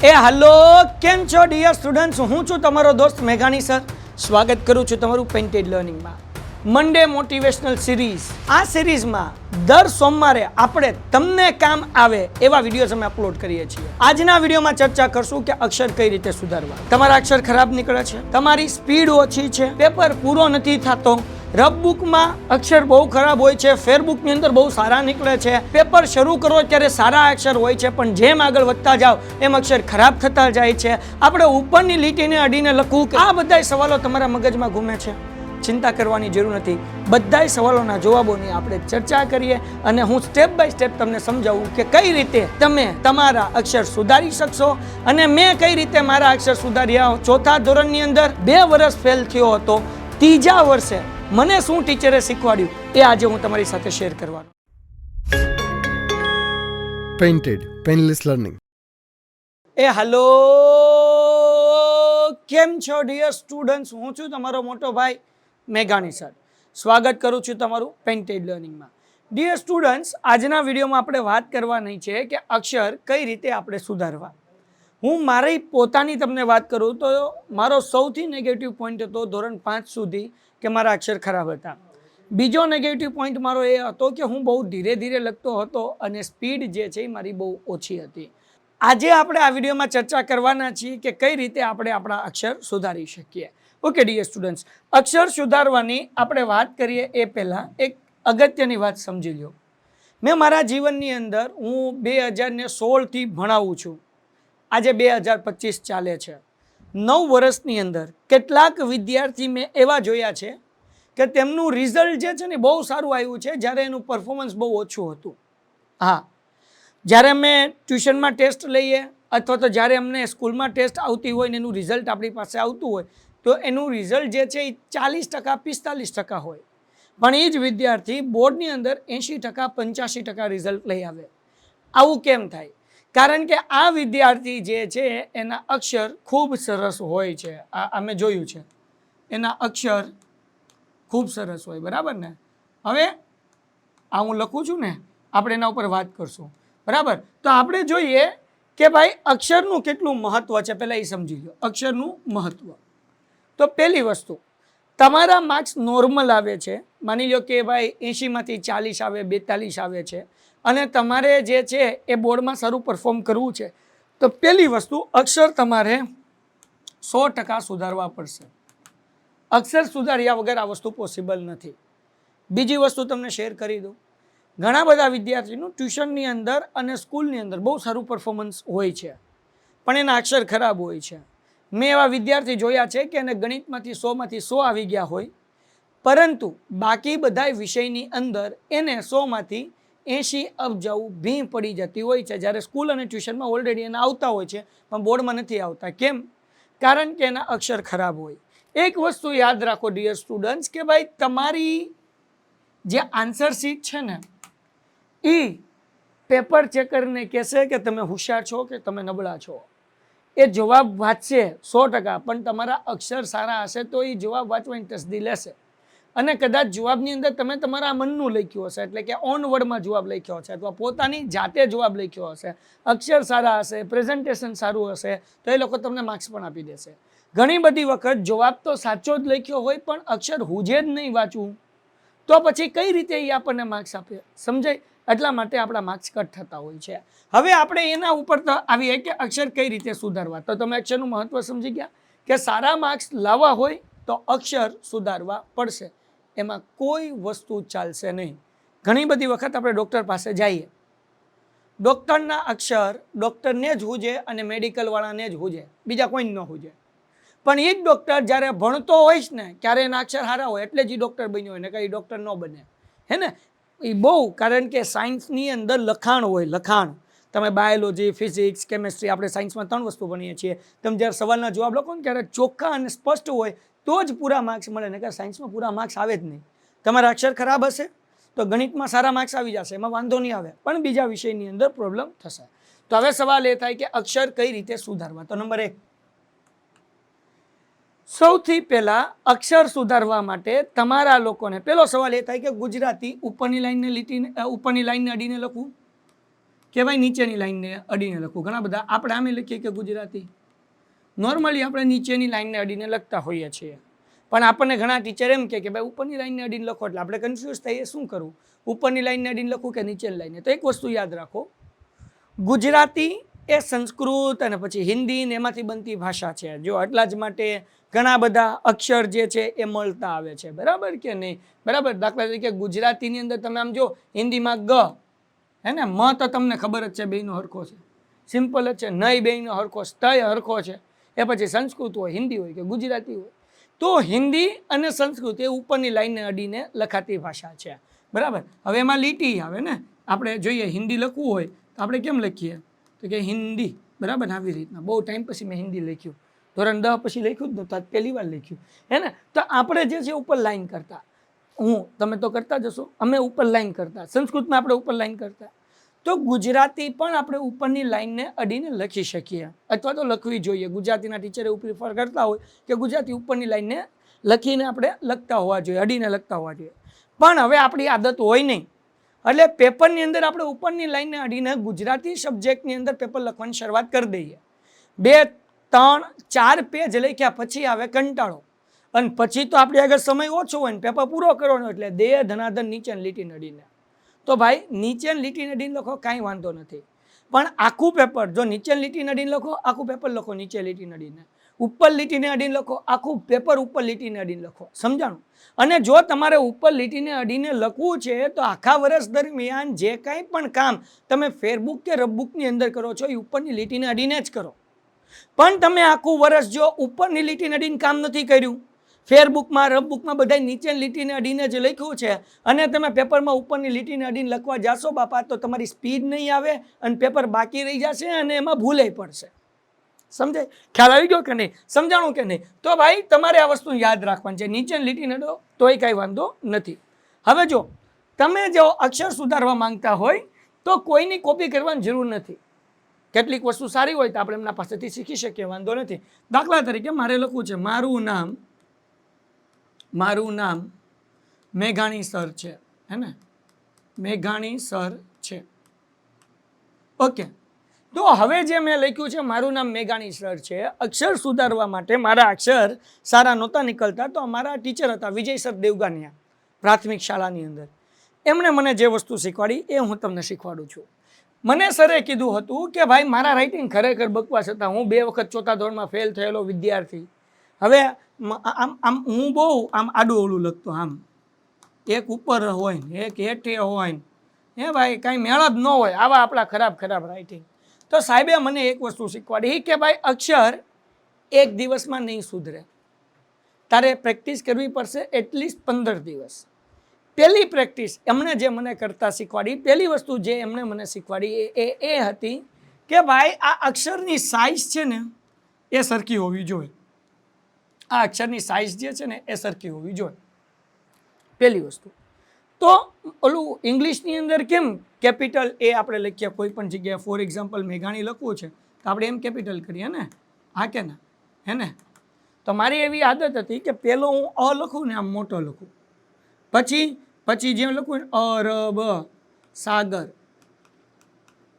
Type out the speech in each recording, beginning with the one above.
એ, hello, કેમ છો dear students હું છું તમારો દોસ્ત મેઘાણી સર સ્વાગત કરું છું તમારું પેન્ટેડ લર્નિંગમાં મંડે મોટિવેશનલ સિરીઝ આ સિરીઝમાં દર સોમવારે આપણે તમને કામ આવે એવા વિડીયોઝ અમે અપલોડ કરીએ છીએ. આજના વિડીયોમાં ચર્ચા કરશું કે અક્ષર કઈ રીતે સુધારવા. તમારા અક્ષર ખરાબ નીકળે છે? તમારી સ્પીડ ઓછી છે? પેપર પૂરો નથી થતો? રફ બુકમાં અક્ષર બહુ ખરાબ હોય છે? ફેરબુકની અંદર બહુ સારા નીકળે છે? પેપર શરૂ કરો ત્યારે સારા અક્ષર હોય છે, પણ જેમ આગળ વધતા જાઓ, એમ અક્ષર ખરાબ થતા જાય છે. આપણે ઉપરની લીટીને અડીને લખવું આ બધા સવાલો તમારા મગજમાં ઘૂમે છે? ચિંતા કરવાની જરૂર નથી. બધાય સવાલોના જવાબોની આપણે ચર્ચા કરીએ અને હું સ્ટેપ બાય સ્ટેપ તમને સમજાવું કે કઈ રીતે તમે તમારા અક્ષર સુધારી શકશો અને મેં કઈ રીતે મારા અક્ષર સુધાર્યા ચોથા ધોરણની અંદર બે વર્ષ ફેલ થયો હતો. ત્રીજા વર્ષે મને શું ટીચરે શીખવાડ્યું એ આજે હું તમારી સાથે શેર કરવાનો. પેઇન્ટેડ પેનલેસ લર્નિંગ એ હલો કેમ છો ડિયર સ્ટુડન્ટ્સ હું છું તમારો મોટો ભાઈ. મેઘાણી સર. સ્વાગત કરું છું તમારું પેન્ટેડ લર્નિંગમાં ડિયર સ્ટુડન્ટ્સ આજના વિડીયોમાં આપણે વાત કરવાની છે કે અક્ષર કઈ રીતે આપણે સુધારવા. હું મારી પોતાની તમને વાત કરું તો મારો સૌથી નેગેટિવ પોઈન્ટ હતો ધોરણ પાંચ સુધી કે મારા અક્ષર ખરાબ હતા. બીજો નેગેટિવ પોઈન્ટ મારો એ હતો કે હું બહુ ધીરે ધીરે લખતો હતો અને સ્પીડ જે છે એ મારી બહુ ઓછી હતી. આજે આપણે આ વિડીયોમાં ચર્ચા કરવાના છીએ કે કઈ રીતે આપણે આપણા અક્ષર સુધારી શકીએ. ઓકે ડીએ સ્ટુડન્ટ્સ અક્ષર સુધારવાની આપણે વાત કરીએ એ પહેલાં એક અગત્યની વાત સમજી લો મેં મારા જીવનની અંદર હું બે હજારને સોળથી ભણાવું છું. આજે બે હજાર પચીસ ચાલે છે. નવ વર્ષની અંદર કેટલાક વિદ્યાર્થી મેં એવા જોયા છે કે તેમનું રિઝલ્ટ જે છે ને બહુ સારું આવ્યું છે, જ્યારે એનું પરફોર્મન્સ બહુ ઓછું હતું. હા, જ્યારે અમે ટ્યુશનમાં ટેસ્ટ લઈએ અથવા તો જ્યારે અમને સ્કૂલમાં ટેસ્ટ આવતી હોય ને એનું રિઝલ્ટ આપણી પાસે આવતું હોય તો એનું રિઝલ્ટ જે છે એ ચાલીસ ટકા, પિસ્તાલીસ ટકા હોય. પણ એ જ વિદ્યાર્થી બોર્ડની અંદર એંશી ટકા, પંચ્યાસી ટકા રિઝલ્ટ લઈ આવે. આવું કેમ થાય? કારણ કે આ વિદ્યાર્થી જે છે એના અક્ષર ખૂબ સરસ હોય છે. આ અમે જોયું છે. એના અક્ષર ખૂબ સરસ હોય, બરાબર ને? હવે આ હું લખું છું ને, આપણે એના ઉપર વાત કરશું. બરાબર? તો આપણે જોઈએ કે ભાઈ અક્ષરનું કેટલું મહત્વ છે? પહેલાં એ સમજી લો. અક્ષરનું મહત્વ. તો પહેલી વસ્તુ, તમારા માર્ક્સ નોર્મલ આવે છે. માની લો કે ભાઈ એંશીમાંથી ચાલીસ આવે, બેતાલીસ આવે છે. અને તમારે જે છે એ બોર્ડમાં સારું પરફોર્મ કરવું છે. તો પહેલી વસ્તુ, અક્ષર તમારે સો ટકા સુધારવા પડશે. અક્ષર સુધાર્યા વગર આ વસ્તુ પોસિબલ નથી. બીજી વસ્તુ તમને શેર કરી દઉં. ઘણા બધા વિદ્યાર્થીનું ટ્યુશનની અંદર અને સ્કૂલની અંદર બહુ સારું પરફોર્મન્સ હોય છે. પણ એના અક્ષર ખરાબ હોય છે. મેં એવા વિદ્યાર્થી જોયા છે કે એને ગણિતમાંથી સોમાંથી સો આવી ગયા હોય, પરંતુ બાકી બધા વિષયની અંદર એને સોમાંથી એંશી અબજાવું ભીં પડી જતી હોય છે. જ્યારે સ્કૂલ અને ટ્યુશનમાં ઓલરેડી એને આવતા હોય છે, પણ બોર્ડમાં નથી આવતા. કેમ? કારણ કે એના અક્ષર ખરાબ હોય. એક વસ્તુ યાદ રાખો ડિયર સ્ટુડન્ટ્સ કે ભાઈ તમારી જે આન્સર શીટ છે ને એ પેપર ચેકરને કહેશે કે તમે હોશિયાર છો કે તમે નબળા છો? એ જવાબ વાંચશે સો ટકા, પણ તમારા અક્ષર સારા હશે તો એ જવાબ વાંચવાની તસદી લેશે. અને કદાચ જવાબની અંદર તમે તમારા મનનું લખ્યું હશે, એટલે કે ઓન વર્ડમાં જવાબ લખ્યો હશે અથવા પોતાની જાતે જવાબ લખ્યો હશે. અક્ષર સારા હશે પ્રેઝન્ટેશન સારું હશે, તો એ લોકો તમને માર્ક્સ પણ આપી દેશે. ઘણી બધી વખત જવાબ તો સાચો જ લખ્યો હોય, પણ અક્ષર હુજે જ નહીં વાંચવું. તો પછી કઈ રીતે એ આપણને માર્ક્સ આપે? સમજાય? એટલા માટે આપણા માર્ક્સ કટ થતા હોય છે. હવે આપણે એના ઉપર આવીએ કે અક્ષર કઈ રીતે સુધારવા? તો તમે અક્ષરનું મહત્વ સમજી ગયા કે સારા માર્ક્સ લાવવા હોય તો અક્ષર સુધારવા પડશે. એમાં કોઈ વસ્તુ ચાલશે નહીં. ઘણી બધી વખત આપણે ડૉક્ટર પાસે જઈએ. ડૉક્ટરના અક્ષર ડૉક્ટરને જ હુજે અને મેડિકલવાળાને જ હુજે. બીજા કોઈ ન હુજે. પણ એ જ ડૉક્ટર જ્યારે ભણતો હોઈશ ને ક્યારે એના અક્ષર સારા હોય એટલે જ એ ડૉક્ટર બન્યો હોય ને કંઈ ડૉક્ટર ન બને. હે ને? એ બહુ, કારણ કે સાયન્સની અંદર લખાણ હોય, લખાણ. તમે બાયોલોજી, ફિઝિક્સ, કેમેસ્ટ્રી, આપણે સાયન્સમાં ત્રણ વસ્તુ ભણીએ છીએ. તમે જ્યારે સવાલના જવાબ લખો ને ત્યારે ચોખ્ખા અને સ્પષ્ટ હોય, તો જ પૂરા માર્ક્સ મળે ને કે સાયન્સમાં પૂરા માર્ક્સ આવે જ નહીં. તમારા અક્ષર ખરાબ હશે, તો ગણિતમાં સારા માર્ક્સ આવી જશે, એમાં વાંધો નહીં આવે. પણ બીજા વિષયની અંદર પ્રોબ્લેમ થશે. તો હવે સવાલ એ થાય કે અક્ષર કઈ રીતે સુધારવા? તો નંબર એક સૌથી પહેલાં અક્ષર સુધારવા માટે તમારા લોકોને પહેલો સવાલ એ થાય કે ગુજરાતી ઉપરની લાઈનને લીટીને ઉપરની લાઈનને અડીને લખવું? કહેવાય નીચેની લાઈનને અડીને લખવું. ઘણા બધા આપણે આમે લખીએ કે ગુજરાતી. નોર્મલી આપણે નીચેની લાઈનને અડીને લખતા હોઈએ છીએ. પણ આપણને ઘણા ટીચર એમ કે ભાઈ, ઉપરની લાઈનને અડીને લખો એટલે આપણે કન્ફ્યુઝ થઈએ, શું કરવું ઉપરની લાઈનને અડીને લખવું કે નીચેની લાઈનને? તો એક વસ્તુ યાદ રાખો. ગુજરાતી એ સંસ્કૃત અને પછી હિન્દી ને એમાંથી બનતી ભાષા છે. જો એટલા જ માટે ઘણા બધા અક્ષર જે છે એ મળતા આવે છે. બરાબર કે નહીં? બરાબર? દાખલા તરીકે ગુજરાતીની અંદર તમે આમ જો, હિન્દીમાં ગ, હે ને? મ તો તમને ખબર જ છે બેયનો હરખો છે. સિમ્પલ જ છે. નય બેયનો હરખો, સ્તય હરખો છે. એ પછી સંસ્કૃત હોય, હિન્દી હોય કે ગુજરાતી હોય. તો હિન્દી અને સંસ્કૃત એ ઉપરની લાઈનને અડીને લખાતી ભાષા છે. બરાબર? હવે એમાં લીટી આવે ને? આપણે જોઈએ હિન્દી લખવું હોય તો આપણે કેમ લખીએ? તો કે હિન્દી. બરાબર? આવી રીતના. બહુ ટાઈમ પછી મેં હિન્દી લખ્યું. ધોરણ દહ પછી લખ્યું જ નહોતું પહેલી વાર લખ્યું. હે ને? તો આપણે જે છે ઉપર લાઈન કરતા. હું, તમે તો કરતા જશો અમે ઉપર લાઈન કરતા. સંસ્કૃતમાં આપણે ઉપર લાઈન કરતા. તો ગુજરાતી પણ આપણે ઉપરની લાઈનને અડીને લખી શકીએ. અથવા તો લખવી જોઈએ. ગુજરાતીના ટીચરે એવું પ્રિફર કરતા હોય કે ગુજરાતી ઉપરની લાઈનને લખીને આપણે લખતા હોવા જોઈએ, અડીને લખતા હોવા જોઈએ. પણ હવે આપણી આદત હોય નહીં. એટલે પેપરની અંદર આપણે ઉપરની લાઈનને અડીને ગુજરાતી સબ્જેક્ટની અંદર પેપર લખવાની શરૂઆત કરી દઈએ. બે ત્રણ, ચાર પેજ લખ્યા પછી આવે કંટાળો. અને પછી તો આપણે આગળ સમય ઓછો હોય ને પેપર પૂરો કરવાનો એટલે દેહ, ધનાધન, નીચે ને લીટી નડીને તો ભાઈ, નીચે લીટી નડીને લખો કાંઈ વાંધો નથી. પણ આખું પેપર જો નીચે લીટી નડીને લખો, આખું પેપર લખો નીચે લીટી નડીને ઉપર લીટીને અડીને લખો, આખું પેપર ઉપર લીટીને અડીને લખો. સમજાણું? અને જો તમારે ઉપર લીટીને અડીને લખવું છે, તો આખા વર્ષ દરમિયાન જે કાંઈ પણ કામ તમે ફેરબુક કે રબબુકની અંદર કરો છો, એ ઉપરની લીટીને અડીને જ કરો. પણ તમે આખું વર્ષ જો ઉપરની લીટીને અડીને કામ નથી કર્યું. ફેરબુકમાં, રફબુકમાં બધા નીચેની લીટીને અડીને જે લખ્યું છે. અને તમે પેપરમાં ઉપરની લીટીને અડીને લખવા જાશો બાપા, તો તમારી સ્પીડ નહીં આવે અને પેપર બાકી રહી જશે અને એમાં ભૂલે પડશે. સમજાય? ખ્યાલ આવી ગયો કે નહીં? સમજાણું કે નહીં? તો ભાઈ, તમારે આ વસ્તુ યાદ રાખવાની છે. નીચે લીટીને નડો તોય કાંઈ વાંધો નથી. હવે જો, તમે જો અક્ષર સુધારવા માંગતા હોય, તો કોઈની કોપી કરવાની જરૂર નથી. કેટલીક વસ્તુ સારી હોય તો આપણે એમના પાસેથી શીખી શકીએ, વાંધો નથી. દાખલા તરીકે મારે લખવું છે, મારું નામ મારું નામ મેઘાણી સર છે, હે ને? મેઘાણી સર છે. ઓકે. તો હવે જે મેં લખ્યું છે, મારું નામ મેઘાણી સર છે. અક્ષર સુધારવા માટે મારા અક્ષર સારા નહોતા નીકળતા તો અમારા ટીચર હતા વિજય સર દેવગાનિયા પ્રાથમિક શાળાની અંદર. એમણે મને જે વસ્તુ શીખવાડી એ હું તમને શીખવાડું છું. મને સરે કીધું હતું કે ભાઈ, મારા રાઇટિંગ ખરેખર બકવાસ હતા. હું બે વખત ચોથા ધોરણમાં ફેલ થયેલો વિદ્યાર્થી. હવે આમ આમ હું બહુ આમ આડું અવળું લખતો આમ. એક ઉપર હોય ને, એક હેઠે હોય ને. હે ભાઈ, કાંઈ મેળ જ ન હોય આવા આપણા ખરાબ ખરાબ રાઇટિંગ તો સાહેબે મને એક વસ્તુ શીખવાડી. કે ભાઈ, અક્ષર એક દિવસમાં નહીં સુધરે. તારે પ્રેક્ટિસ કરવી પડશે એટલીસ્ટ પંદર દિવસ. પહેલી પ્રેક્ટિસ એમણે જે મને કરતાં શીખવાડી, પહેલી વસ્તુ જે એમણે મને શીખવાડી એ એ હતી કે ભાઈ, આ અક્ષરની સાઇઝ છે ને, એ સરખી હોવી જોઈએ. આ અક્ષરની સાઇઝ જે છે ને, એ સરખી હોવી જોઈએ. પહેલી વસ્તુ. તો ઓલું ઇંગ્લિશની અંદર કેમ કેપિટલ એ આપણે લખીએ, કોઈ પણ જગ્યાએ ફોર એક્ઝામ્પલ મેઘાણી લખવું છે, તો આપણે એમ કેપિટલ કરીએ ને? હા કે ના? હે ને? તો મારી એવી આદત હતી કે પહેલો હું અ લખું ને આમ મોટો લખું. પછી પછી જેમ લખું ને અરબ સાગર.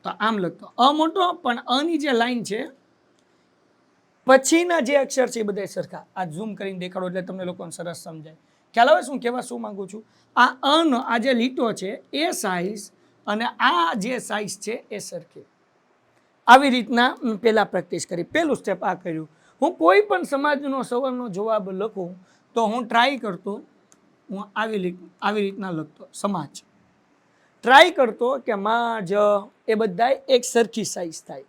તો આમ લખતો. અ મોટો, પણ અની જે લાઈન છે, પછીના જે અક્ષર છે એ બધા સરખા. આ ઝૂમ કરીને દેખાડો એટલે તમને લોકોને સરસ સમજાય. ખ્યાલ આવે શું? કહેવા શું માંગુ છું? આ અનો, આ જે લીટો છે, એ સાઇઝ અને આ જે સાઇઝ છે, એ સરખી. આવી રીતના પહેલાં પ્રેક્ટિસ કરી. પહેલું સ્ટેપ આ કર્યું. હું કોઈ પણ સમાજનો સવાલનો જવાબ લખું, તો હું ટ્રાય કરતો હું આવી રીત આવી રીતના લખતો, સમાજ. ટ્રાય કરતો કે માં, જ, એ બધા એક સરખી સાઇઝ થાય.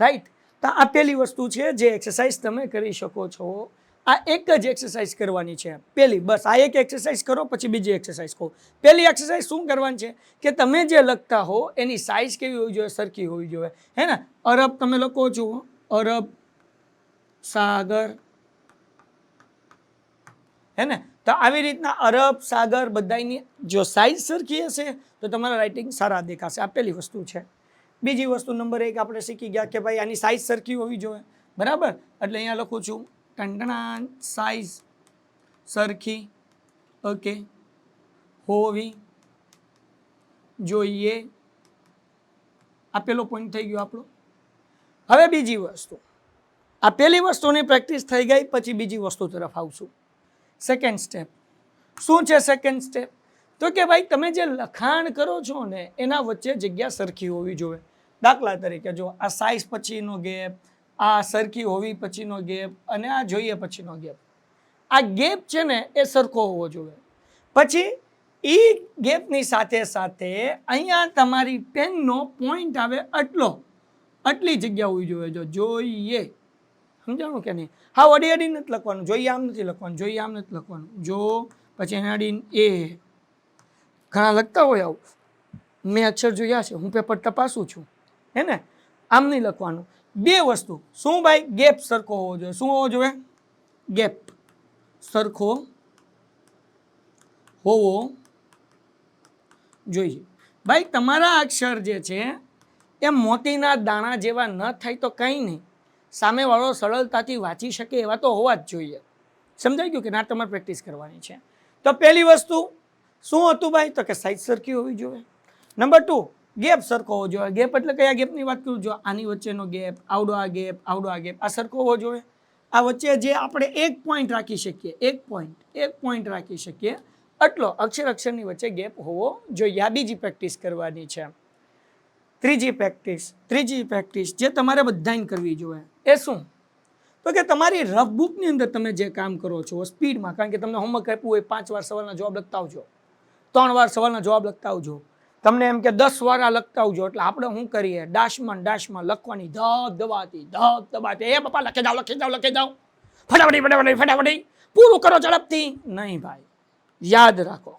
રાઈટ તો આ પહેલી વસ્તુ છે જે એક્સરસાઇઝ તમે કરી શકો છો. આ એક જ એક્સરસાઇઝ કરવાની છે. પહેલી, બસ આ એક એક્સરસાઇઝ કરો, પછી બીજી એક્સરસાઇઝ કહો પહેલી એક્સરસાઇઝ શું કરવાની છે? કે તમે જે લખતા હો, એની સાઇઝ કેવી હોવી જોઈએ? સરખી હોવી જોઈએ. હે ને? અરબ તમે લખો છો. અરબ, સાગર. હે ને? તો આવી રીતના અરબ, સાગર બધાની જો સાઇઝ સરખી હશે, તો તમારા રાઇટિંગ સારા દેખાશે. આ પહેલી વસ્તુ છે. બીજી વસ્તુ નંબર એક આપણે શીખી ગયા કે ભાઈ આની સાઇઝ સરખી હોવી જોઈએ. બરાબર? એટલે અહીંયા લખું છું ટંડણા સાઇઝ સરખી ઓકે હોવી જોઈએ. આ પેલો પોઈન્ટ થઈ ગયો આપણો. હવે બીજી વસ્તુ. આ પહેલી વસ્તુની પ્રેક્ટિસ થઈ ગઈ, પછી બીજી વસ્તુ તરફ આવશું. સેકન્ડ સ્ટેપ શું છે સેકન્ડ સ્ટેપ તો કે ભાઈ, તમે જે લખાણ કરો છો ને, એના વચ્ચે જગ્યા સરખી હોવી જોઈએ. દાખલા તરીકે જો આ સાઇઝ પછીનો ગેપ આ સરખી હોવી પછીનો ગેપ અને આ જોઈએ પછીનો ગેપ આ ગેપ છે ને, એ સરખો હોવો જોઈએ. પછી એ ગેપની સાથે સાથે અહીંયા તમારી પેનનો પોઈન્ટ આવે આટલો. આટલી જગ્યા હોવી જોઈએ. જો જોઈએ. સમજાણું કે નહીં? હા અડી અડી નથી લખવાનું. જોઈએ આમ નથી લખવાનું જોઈએ આમ નથી લખવાનું. જો પછી એને અડીને એ ઘણા લખતા હોય આવું. મેં અક્ષર જોયા છે, હું પેપર તપાસું છું, હે ને? આમ નહીં લખવાનું. બે વસ્તુ. શું ભાઈ? ગેપ સરખો હોવો જોઈએ. શું હોવો જોઈએ? ગેપ સરખો હોવો જોઈએ. ભાઈ, તમારા અક્ષર જે છે, એ મોતીના દાણા જેવા ન થાય તો કંઈ નહીં. સામેવાળો સરળતાથી વાંચી શકે એવા તો હોવા જ જોઈએ. સમજાઈ ગયું કે ના, તમારે પ્રેક્ટિસ કરવાની છે. તો પહેલી વસ્તુ શું હતું ભાઈ? તો કે સાઈઝ સરખી હોવી જોઈએ. નંબર ટુ ગેપ સરખો હોવો જોઈએ. ગેપ એટલે કયા ગેપની વાત કરું? જો આની વચ્ચેનો ગેપ આવડો આ ગેપ આવડો આ ગેપ આ સરખો હોવો જોઈએ. આ વચ્ચે જે આપણે એક પોઈન્ટ રાખી શકીએ, એક પોઈન્ટ એક પોઈન્ટ રાખી શકીએ, આટલો અક્ષર અક્ષરની વચ્ચે ગેપ હોવો જોઈએ. આ બીજી પ્રેક્ટિસ કરવાની છે. ત્રીજી પ્રેક્ટિસ ત્રીજી પ્રેક્ટિસ જે તમારે બધાને કરવી જોઈએ. એ શું? તો કે તમારી રફ બુકની અંદર તમે જે કામ કરો છો સ્પીડમાં કારણ કે તમને હોમવર્ક આપ્યું હોય પાંચ વાર સવાલના જવાબ લખતા આવજો ત્રણ વાર સવારના જવાબ લખતા આવજો તમને એમ કે દસ વાર આ લખતા આવજો એટલે આપણે શું કરીએ? ડાશમાં ડાશમાં લખવાની ધક દબાતી ધક દબાતી એ પપ્પા લખી જાઓ લખી જાઓ લખી જાઓ. ફટાફટી ફટાફટી ફટાફટી. પૂરું કરો ઝડપથી. નહીં ભાઈ યાદ રાખો.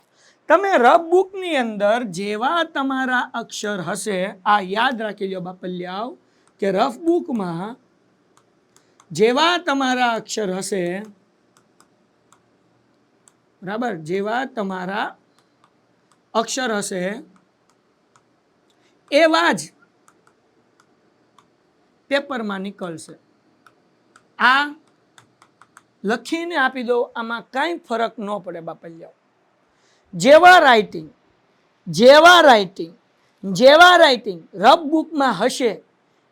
તમે રફ બુકની અંદર જેવા તમારા અક્ષર હશે, આ યાદ રાખી લો બાપલ્યાવ કે રફ બુકમાં જેવા તમારા અક્ષર હશે, બરાબર? જેવા તમારા અક્ષર હશે, એવા જ પેપરમાં નીકળશે. આ લખીને આપી દો આમાં કાંઈ ફરક ન પડે બાપલિયાઓ. જેવા રાઇટિંગ જેવા રાઇટિંગ જેવા રાઇટિંગ રફ બુકમાં હશે,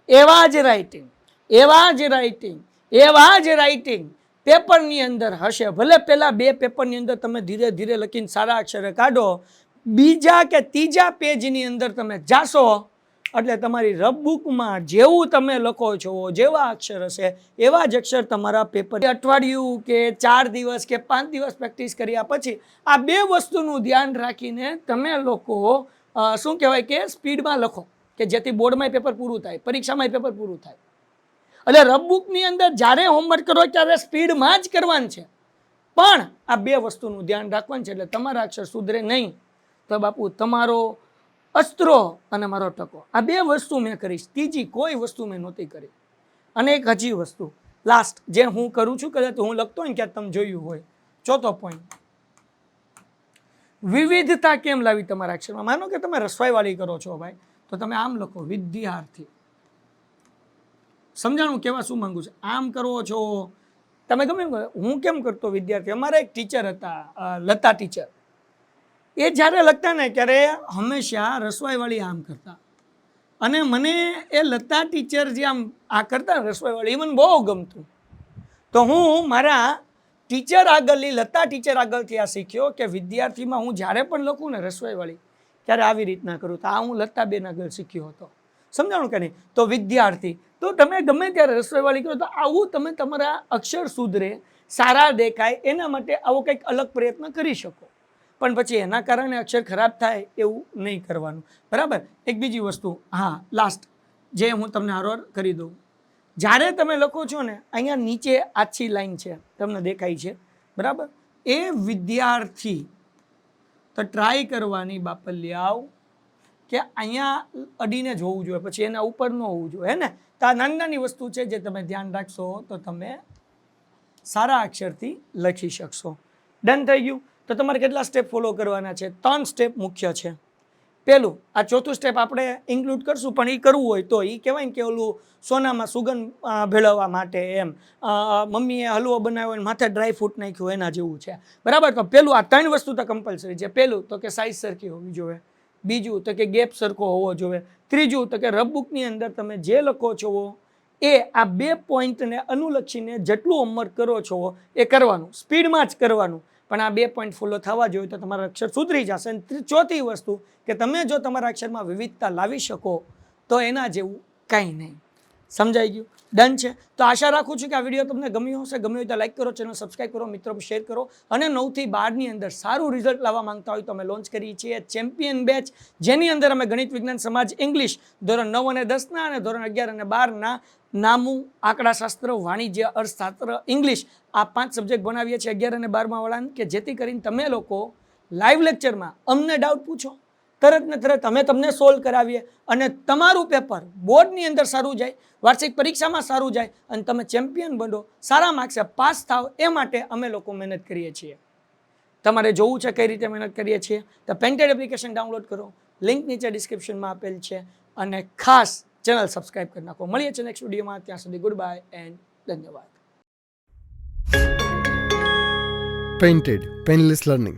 એવા જ રાઇટિંગ એવા જ રાઇટિંગ એવા જ રાઇટિંગ પેપરની અંદર હશે. ભલે પહેલાં બે પેપરની અંદર તમે ધીરે ધીરે લખીને સારા અક્ષરે કાઢો, બીજા કે ત્રીજા પેજની અંદર તમે જાશો એટલે તમારી રફ બુકમાં જેવું તમે લખો છો, જેવા અક્ષર હશે, એવા જ અક્ષર તમારા પેપર અઠવાડિયું કે ચાર દિવસ કે પાંચ દિવસ પ્રેક્ટિસ કર્યા પછી આ બે વસ્તુનું ધ્યાન રાખીને તમે લોકો શું કહેવાય કે સ્પીડમાં લખો કે જેથી બોર્ડમાંય પેપર પૂરું થાય પરીક્ષામાંય પેપર પૂરું થાય. એટલે રફ બુકની અંદર જ્યારે હોમવર્ક કરો ત્યારે સ્પીડમાં જ કરવાનું છે. પણ આ બે વસ્તુનું ધ્યાન રાખવાનું છે એટલે તમારા અક્ષર સુધરે નહીં. તો બાપુ, તમારો અસ્ત્રો અને મારો ટકો. આ બે વસ્તુ મેં કરીશ. ત્રીજી કોઈ વસ્તુ મેં નહોતી કરી. અને એક હજી વસ્તુ. લાસ્ટ જે હું કરું છું, કદાચ હું લખતો હોય ક્યાંક તમે જોયું હોય. ચોથો પોઈન્ટ વિવિધતા કેમ લાવી તમારા અક્ષરમાં? માનો કે તમે રસવાઈવાળી કરો છો ભાઈ, તો તમે આમ લખો, વિદ્યાર્થી. સમજાણું કેવા શું માંગુ છું? આમ કરો છો. તમે ગમે હું કેમ કરતો વિદ્યાર્થી? અમારા એક ટીચર હતા લતા ટીચર એ જ્યારે લખતા ને ત્યારે હંમેશા રસવાઈવાળી આમ કરતા. અને મને એ લતા ટીચર જે આમ આ કરતા રસોઈવાળી એ મને બહુ ગમતું. તો હું મારા ટીચર આગળની, લતા ટીચર આગળથી આ શીખ્યો કે વિદ્યાર્થીમાં હું જ્યારે પણ લખું ને રસવાઈવાળી, ત્યારે આવી રીતના કરું. તો આ હું લતાબેન આગળ શીખ્યો હતો. સમજાણું કે નહીં? તો વિદ્યાર્થી, તો તમે ગમે ત્યારે રસોઈવાળી કરો, તો આવું તમે તમારા અક્ષર સુધરે, સારા દેખાય, એના માટે આવો કંઈક અલગ પ્રયત્ન કરી શકો. પણ પછી એના કારણે અક્ષર ખરાબ થાય એવું નહીં કરવાનું. બરાબર? એક બીજી વસ્તુ. હા લાસ્ટ જે હું તમને હારોર કરી દઉં. જ્યારે તમે લખો છો ને, અહીંયા નીચે આછી લાઈન છે, તમને દેખાય છે. બરાબર? એ વિદ્યાર્થી, તો ટ્રાય કરવાની બાપલિયાવ કે અહીંયા અડીને જ હોવું જોઈએ, પછી એના ઉપર ન હોવું જોઈએ, હે ને? તો આ નાની નાની વસ્તુ છે જે તમે ધ્યાન રાખશો, તો તમે સારા અક્ષરથી લખી શકશો. ડન થઈ ગયું? તો તમારે કેટલા સ્ટેપ ફોલો કરવાના છે? ત્રણ સ્ટેપ મુખ્ય છે. પહેલું, આ ચોથું સ્ટેપ આપણે ઇન્ક્લુડ કરશું, પણ એ કરવું હોય તો એ કહેવાય ને કે ઓલું સોનામાં સુગંધ ભેળવવા માટે એમ. મમ્મીએ હલવો બનાવ્યો અને માથે ડ્રાય ફ્રૂટ નાખ્યું, એના જેવું છે. બરાબર? તો પહેલું, આ ત્રણ વસ્તુ તો કમ્પલસરી છે. પહેલું તો કે સાઈઝ સરખી હોવી જોઈએ. બીજું તો કે ગેપ સરખો હોવો જોઈએ. ત્રીજું તો કે રબબુકની અંદર તમે જે લખો છો એ આ બે પોઈન્ટને અનુલક્ષીને જેટલું હોમવર્ક કરો છો એ કરવાનું. સ્પીડમાં જ કરવાનું. પણ આ બે પોઈન્ટ ફોલો થવા જોઈએ તો તમારા અક્ષર સુધરી જશે. અને ચોથી વસ્તુ કે તમે જો તમારા અક્ષરમાં વિવિધતા લાવી શકો તો એના જેવું કંઈ નહીં. સમજાઈ ગયું. ડન છે. તો આશા રાખું છું કે આ વીડિયો તમને ગમ્યો હશે. ગમ્યો હોય તો લાઈક કરો ચેનલ સબસ્ક્રાઈબ કરો, મિત્રો શેર કરો અને નવથી બારની અંદર સારું રિઝલ્ટ લાવવા માંગતા હોય તો અમે લોન્ચ કરીએ છીએ ચેમ્પિયન બેચ જેની અંદર અમે ગણિત, વિજ્ઞાન, સમાજ ઇંગ્લિશ ધોરણ નવ અને દસના અને ધોરણ અગિયાર અને બારના નામું આંકડાશાસ્ત્ર, વાણિજ્ય, અર્થશાસ્ત્ર ઇંગ્લિશ આ પાંચ સબ્જેક્ટ ભણાવીએ છીએ અગિયાર અને બારમાં વાળાને કે જેથી કરીને તમે લોકો લાઈવ લેક્ચરમાં અમને ડાઉટ પૂછો. તરત ને તરત અમે તમને સોલ્વ કરાવીએ અને તમારું પેપર બોર્ડની અંદર સારું જાય, વાર્ષિક પરીક્ષામાં સારું જાય અને તમે ચેમ્પિયન બનો, સારા માર્ક્સે પાસ થાવ એ માટે અમે લોકો મહેનત કરીએ છીએ. તમારે જોવું છે કઈ રીતે મહેનત કરીએ છીએ? તો પેન્ટેડ એપ્લિકેશન ડાઉનલોડ કરો લિંક નીચે ડિસ્ક્રિપ્શનમાં આપેલ છે અને ખાસ ચેનલ સબસ્ક્રાઇબ કરી નાખો. મળીએ છીએ નેક્સ્ટ વિડીયોમાં ત્યાં સુધી ગુડ બાય એન્ડ ધન્યવાદ. Painted painless Learning.